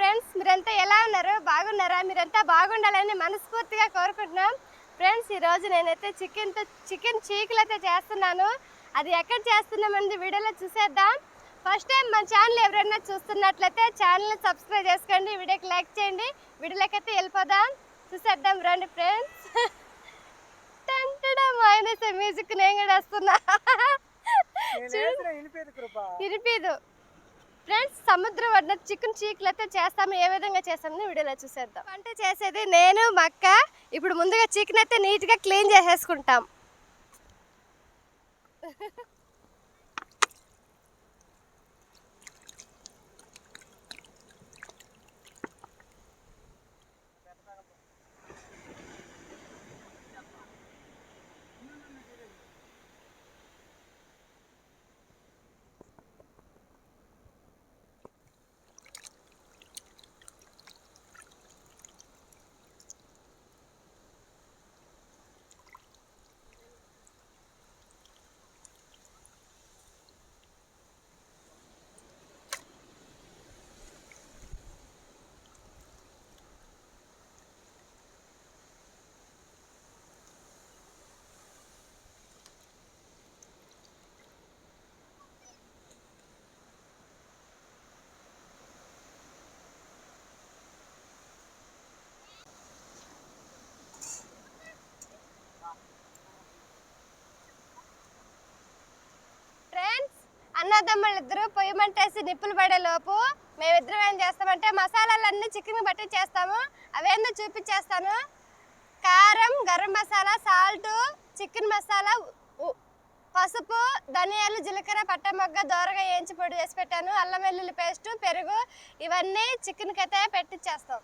మీరంతా ఎలా ఉన్నారు? బాగున్నారా? మీరంతా బాగుండాలని మనస్ఫూర్తిగా కోరుకుంటున్నాం. ఫ్రెండ్స్ ఈరోజు నేనైతే చికెన్తో చికెన్ చీకులు అయితే చేస్తున్నాను. అది ఎక్కడ చేస్తున్నామని వీడియోలో చూసేద్దాం. ఫస్ట్ టైం మన ఛానల్ ఎవరైనా చూస్తున్నట్లయితే ఛానల్ని సబ్స్క్రైబ్ చేసుకోండి వీడియోకి లైక్ చేయండి వీడియోలోకి అయితే వెళ్ళిపోదాం. చూసేద్దాం రండి ఫ్రెండ్స్. టంటడం మైనస్ మ్యూజిక్ నేను కూడా వేస్తున్నా. ఇరిపీదు ఫ్రెండ్స్ సముద్రం వడ్డ చికెన్ చీకులు అయితే చేస్తాము. ఏ విధంగా చేస్తామని వీడియోలో చూసేద్దాం. వంట చేసేది నేను మా అక్క. ఇప్పుడు ముందుగా చికెన్ అయితే నీట్గా క్లీన్ చేసేసుకుంటాం. ఫ్రెండ్స్ అన్నదమ్ములు ఇద్దరు పొయ్యి మంటేసి నిప్పులు పడే లోపు మేమిద్దరం ఏం చేస్తామంటే మసాలాలన్నీ చికెన్ బట్టి చేస్తాము అవేందో చూపించేస్తాను. కారం గరం మసాలా సాల్ట్ చికెన్ మసాలా పసుపు ధనియాలు జీలకర్ర పట్టమొగ్గ దోరగా వేయించి పొడి చేసి పెట్టాను. అల్లం వెల్లుల్లి పేస్ట్ పెరుగు ఇవన్నీ చికెన్కి అయితే పెట్టిచ్చేస్తాం.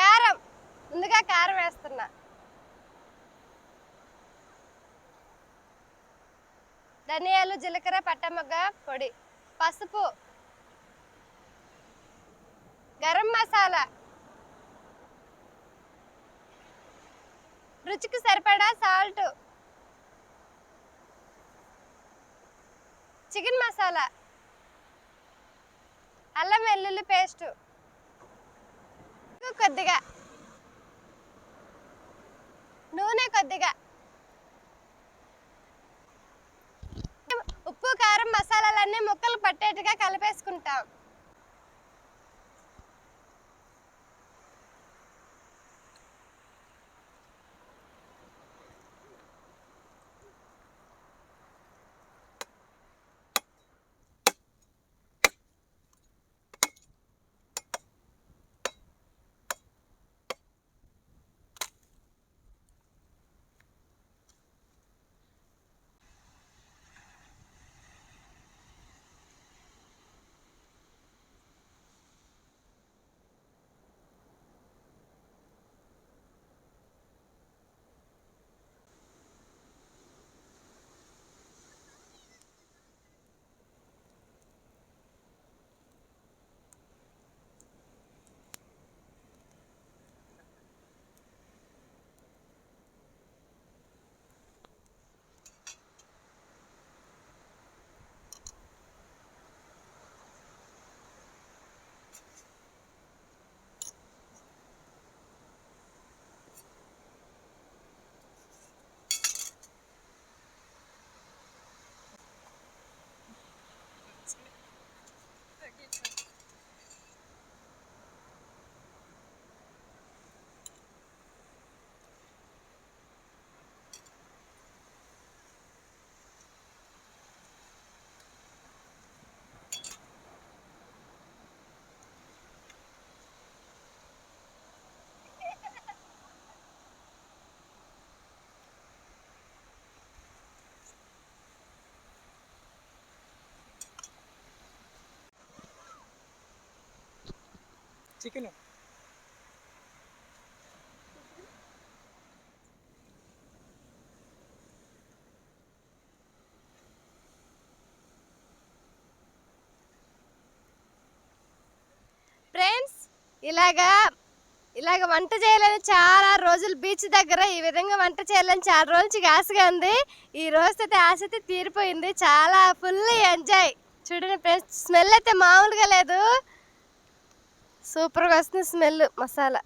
కారం. ముందుగా కారం వేస్తున్నా. ధనియాలు జీలకర్ర పట్టమగ పొడి. పసుపు. గరం మసాలా. రుచికి సరిపడా సాల్ట్. చికెన్ మసాలా. అల్లం వెల్లుల్లి పేస్ట్. కొద్దిగా. నూనె కొద్దిగా. కారం మసాలాలన్నీ ముక్కలు పట్టేట్టుగా కలిపేసుకుంటాం. చికెన్. ఫ్రెండ్స్ ఇలాగా ఇలాగ వంట చేయాలని చాలా రోజులు బీచ్ దగ్గర ఈ విధంగా వంట చేయాలని చాలా రోజుల నుంచి ఆశగా ఉంది. ఈ రోజు అయితే ఆశ అయితే తీరిపోయింది. చాలా ఫుల్ ఎంజాయ్. చూడండి ఫ్రెండ్స్ స్మెల్ అయితే మామూలుగా లేదు. సూపర్గా వస్తుంది స్మెల్ మసాలా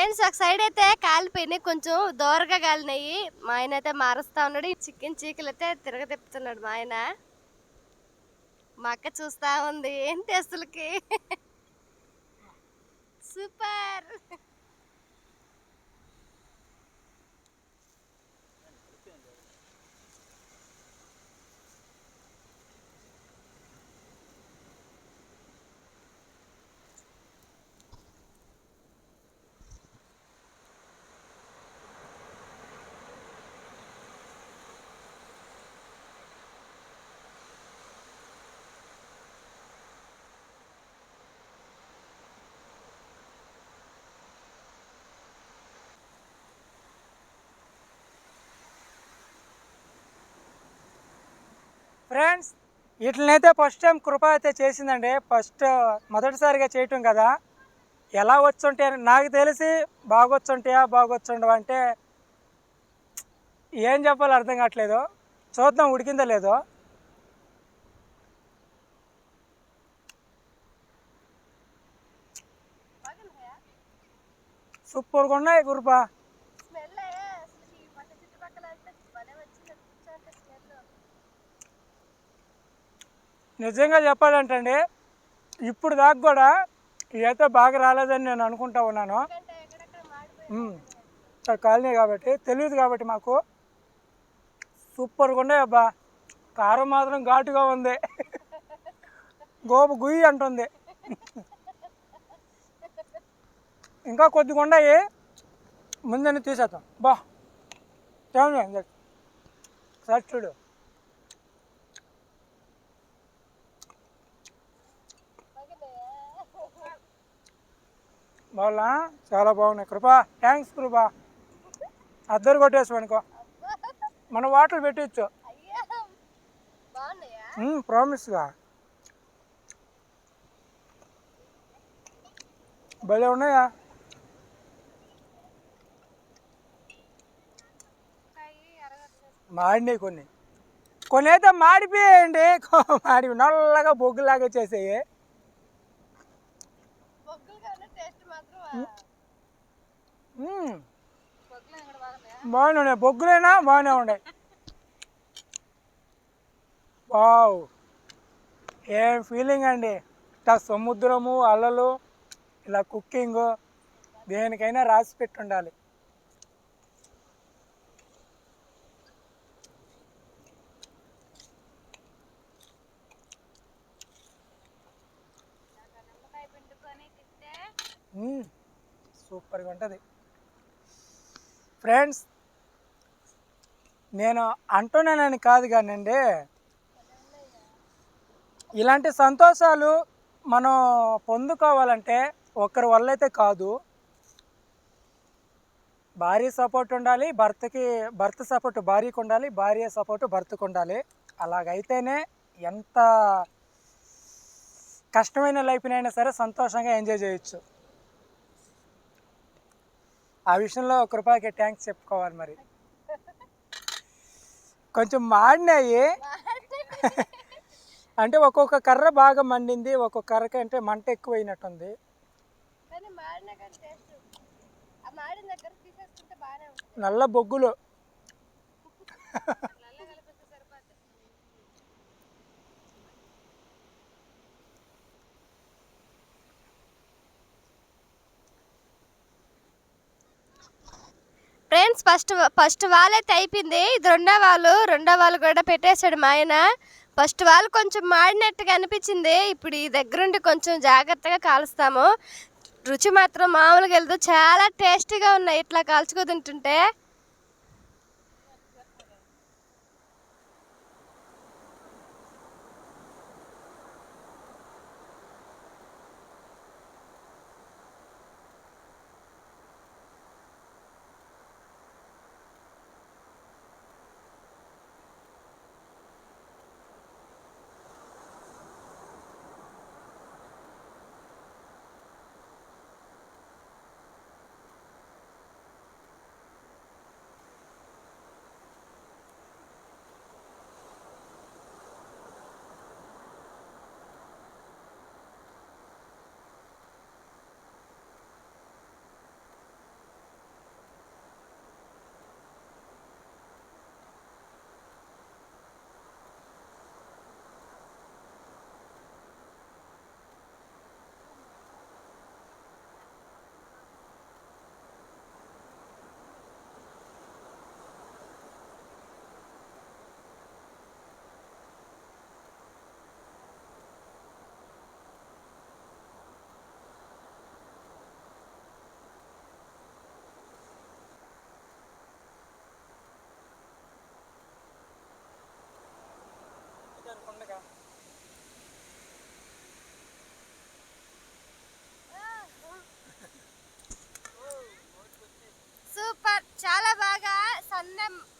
ఫ్రెండ్స్ ఒక సైడ్ అయితే కాలిపోయినాయి కొంచెం దోరగా కాలినాయి మా ఆయన అయితే మారుస్తా ఉన్నాడు ఈ చికెన్ చీకులు అయితే తిరగ తిప్పుతున్నాడు మా ఆయన. మా అక్క చూస్తా ఉంది ఏంటి అసలుకి? సూపర్! ఫ్రెండ్స్ వీటినైతే ఫస్ట్ టైం కృప అయితే చేసిందండి. ఫస్ట్ మొదటిసారిగా చేయటం కదా. ఎలా వచ్చుంటే నాకు తెలిసి బాగొచ్చుంటాయా బాగొచ్చుండవా అంటే ఏం చెప్పాలో అర్థం కావట్లేదు. చూద్దాం ఉడికిందో లేదో. సూపర్గా ఉన్నాయి గురుపా స్మెల్ అసలు ఈ పక్క చుట్టుపక్కల అంతా భలే వచ్చింది కూర్చోంటే స్మెల్ నిజంగా చెప్పాలంటే అండి ఇప్పుడు దాకా కూడా ఇదైతే బాగా రాలేదని నేను అనుకుంటా ఉన్నాను. కాలనీ కాబట్టి తెలియదు కాబట్టి మాకు. సూపర్గా ఉన్నాయి అబ్బా. కారం మాత్రం ఘాటుగా ఉంది. గోపు గుయ్యి అంటుంది. ఇంకా కొద్దిగా ఉన్నాయి. ముందని తీసేద్దాం. బా. ఏమన్నా సార్ చూడు. బాగున్నా చాలా బాగున్నాయి. కృపా థ్యాంక్స్ కృపా. అద్దరు కొట్టేసి అనుకో. మన వాటర్ పెట్టచ్చు. ప్రామిస్గా భలే ఉన్నాయా? మాడినాయి కొన్ని. కొన్ని అయితే మాడిపోయాయండి. మాడి నల్లగా బొగ్గులాగా చేసేయి బొగ్గులుగా ఉన్న టేస్ట్ మాత్రం మ్మ్. బొగ్గులు ఇక్కడ బాగున్నాయా బాగానే ఉన్నాయి. బొగ్గులైనా? బాగానే ఉన్నాయి. వావ్. ఏం ఫీలింగ్ అండి? ఇట్లా సముద్రము అలలు ఇలా కుకింగ్ దేనికైనా రాసి పెట్టుండాలి. సూపర్గా ఉంటుంది. ఫ్రెండ్స్ నేను అంటున్నానని కాదు కానండి ఇలాంటి సంతోషాలు మనం పొందుకోవాలంటే ఒకరి వల్ల అయితే కాదు. భార్య సపోర్ట్ ఉండాలి భర్తకి భర్త సపోర్ట్ భార్యకు ఉండాలి భార్య సపోర్ట్ భర్తకు ఉండాలి. అలాగైతేనే ఎంత కష్టమైన లైఫ్నైనా సరే సంతోషంగా ఎంజాయ్ చేయొచ్చు. ఆ విషయంలో కృపాకి ట్యాంక్స్ చెప్పుకోవాలి మరి. కొంచెం మాడినాయి అంటే ఒక్కొక్క కర్ర బాగా మండింది ఒక్కొక్క కర్రకి అంటే మంట ఎక్కువైనట్టుంది. కానీ మాడిన కానీ టేస్ట్ ఆ మాడిన దగ్గర తీసేసుకుంటే బాగానే ఉంటుంది నల్ల బొగ్గులు నల్ల కలిపితే సరిపోతుంది ఫ్రెండ్స్ ఫస్ట్ ఫస్ట్ వాల్ అయితే అయిపోయింది. ఇది రెండో వాళ్ళు రెండో వాళ్ళు కూడా పెట్టేశాడు మా ఆయన. ఫస్ట్ వాళ్ళు కొంచెం మాడినట్టుగా అనిపించింది. ఇప్పుడు ఈ దగ్గరుండి కొంచెం జాగ్రత్తగా కాలుస్తాము. రుచి మాత్రం మామూలుగా వెళ్తూ చాలా టేస్టీగా ఉన్నాయి. ఇట్లా కాల్చుకో తింటుంటే.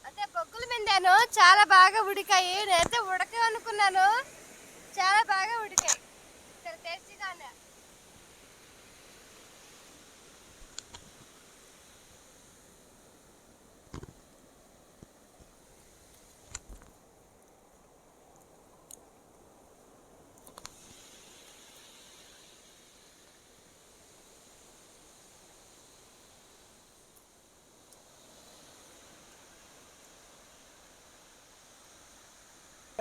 అంటే బొగ్గులు మిండాను చాలా బాగా ఉడికాయి. నేనైతే ఉడక అనుకున్నాను చాలా బాగా ఉడికాయి చాలా టేస్టీగా ఉన్నాయి చాలా బాగుంది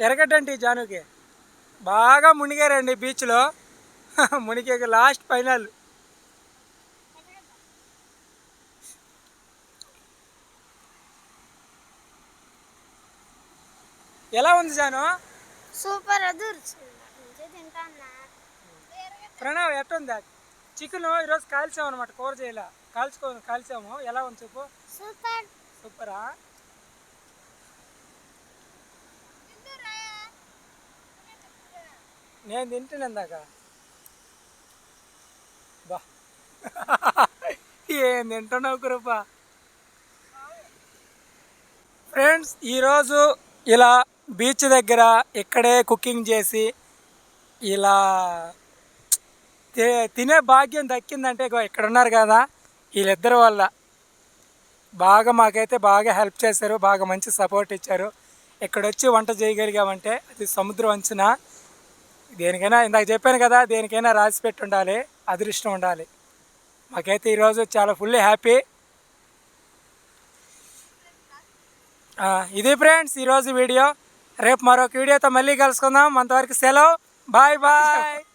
ఎరగడ్డండి జానుకి. బాగా మునిగారండి బీచ్లో. మునిగే లాస్ట్ ఫైనల్. ఎలా ఉంది జాను? సూపర్ ప్రణవ్ ఎట్టుంది? చికెన్ ఈరోజు కాల్చాము అనమాట కూర చేయాల. కాల్చుకో కాల్చాము. ఎలా ఉంది చెప్పు? సూపర్. సూపరా? నేను తింటాను ఇందాక. బా. ఏం తింటున్నావు కృప? ఫ్రెండ్స్ ఈరోజు ఇలా బీచ్ దగ్గర ఇక్కడే కుకింగ్ చేసి ఇలా తి- తినే భాగ్యం దక్కిందంటే ఇక్కడ ఉన్నారు కదా వీళ్ళిద్దరి వల్ల. బాగా మాకైతే బాగా హెల్ప్ చేశారు బాగా మంచి సపోర్ట్ ఇచ్చారు. ఇక్కడ వచ్చి వంట చేయగలిగామంటే అది సముద్రం అంచున దేనికైనా ఇందాక చెప్పాను కదా దేనికైనా రాసి పెట్టి ఉండాలి అదృష్టం ఉండాలి. మాకైతే ఈరోజు చాలా ఫుల్లీ హ్యాపీ. ఇది ఫ్రెండ్స్ ఈరోజు వీడియో. రేపు మరొక వీడియోతో మళ్ళీ కలుసుకుందాం. అంతవరకు సెలవు. Bye bye.